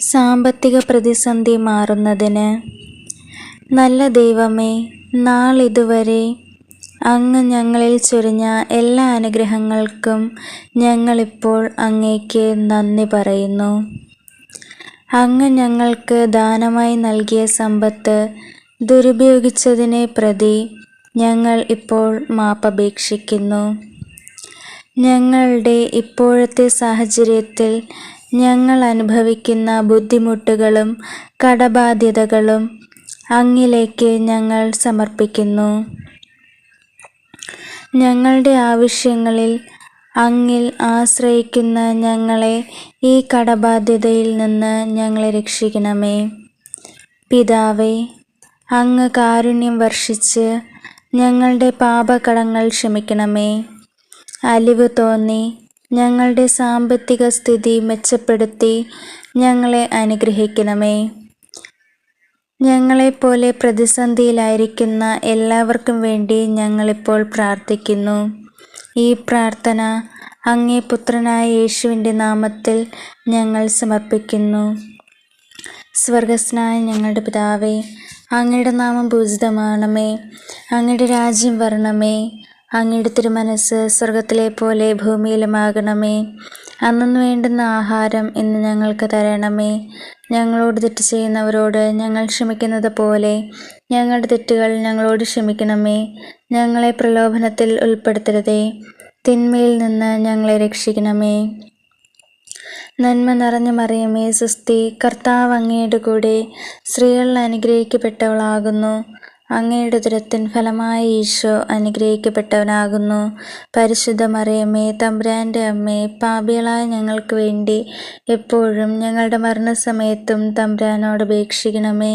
സാമ്പത്തിക പ്രതിസന്ധി മാറുന്നതിന്. നല്ല ദൈവമേ നാളിതുവരെ അങ്ങ് ഞങ്ങളിൽ ചൊരിഞ്ഞ എല്ലാ അനുഗ്രഹങ്ങൾക്കും ഞങ്ങളിപ്പോൾ അങ്ങേക്ക് നന്ദി പറയുന്നു. അങ്ങ് ഞങ്ങൾക്ക് ദാനമായി നൽകിയ സമ്പത്ത് ദുരുപയോഗിച്ചതിനെ പ്രതി ഞങ്ങൾ ഇപ്പോൾ മാപ്പപേക്ഷിക്കുന്നു. ഞങ്ങളുടെ ഇപ്പോഴത്തെ സാഹചര്യത്തിൽ ഞങ്ങൾ അനുഭവിക്കുന്ന ബുദ്ധിമുട്ടുകളും കടബാധ്യതകളും അങ്ങിലേക്ക് ഞങ്ങൾ സമർപ്പിക്കുന്നു. ഞങ്ങളുടെ ആവശ്യങ്ങളിൽ അങ്ങിൽ ആശ്രയിക്കുന്ന ഞങ്ങളെ ഈ കടബാധ്യതയിൽ നിന്ന് ഞങ്ങളെ രക്ഷിക്കണമേ. പിതാവേ അങ്ങ് കാരുണ്യം വർഷിച്ച് ഞങ്ങളുടെ പാപകടങ്ങൾ ക്ഷമിക്കണമേ. അലിവ് തോന്നി ഞങ്ങളുടെ സാമ്പത്തിക സ്ഥിതി മെച്ചപ്പെടുത്തി ഞങ്ങളെ അനുഗ്രഹിക്കണമേ. ഞങ്ങളെപ്പോലെ പ്രതിസന്ധിയിലായിരിക്കുന്ന എല്ലാവർക്കും വേണ്ടി ഞങ്ങളിപ്പോൾ പ്രാർത്ഥിക്കുന്നു. ഈ പ്രാർത്ഥന അങ്ങേ പുത്രനായ യേശുവിന്റെ നാമത്തിൽ ഞങ്ങൾ സമർപ്പിക്കുന്നു. സ്വർഗസ്നായ ഞങ്ങളുടെ പിതാവേ അങ്ങയുടെ നാമം പൂജിതമാണമേ. അങ്ങയുടെ രാജ്യം വരണമേ. അങ്ങയുടെ തിരുമനസ് സ്വർഗത്തിലെ പോലെ ഭൂമിയിലുമാകണമേ. അന്നു വേണ്ടുന്ന ആഹാരം ഇന്ന് ഞങ്ങൾക്ക് തരണമേ. ഞങ്ങളോട് തെറ്റ് ചെയ്യുന്നവരോട് ഞങ്ങൾ ക്ഷമിക്കുന്നത് പോലെ ഞങ്ങളുടെ തെറ്റുകൾ ഞങ്ങളോട് ക്ഷമിക്കണമേ. ഞങ്ങളെ പ്രലോഭനത്തിൽ ഉൾപ്പെടുത്തരുതേ. തിന്മയിൽ നിന്ന് ഞങ്ങളെ രക്ഷിക്കണമേ. നന്മ നിറഞ്ഞ മറിയമേ സുസ്തി കർത്താവ് അങ്ങയുടെ കൂടെ സ്ത്രീകളിൽ അനുഗ്രഹിക്കപ്പെട്ടവളാകുന്നു. അങ്ങയുടെ ദുരത്തിൻ ഫലമായ ഈശോ അനുഗ്രഹിക്കപ്പെട്ടവനാകുന്നു. പരിശുദ്ധ മറിയമ്മേ തമ്പുരാന്റെ അമ്മേ പാപികളായ ഞങ്ങൾക്ക് വേണ്ടി എപ്പോഴും ഞങ്ങളുടെ മരണസമയത്തും തമ്പുരാനോട് അപേക്ഷിക്കണമേ.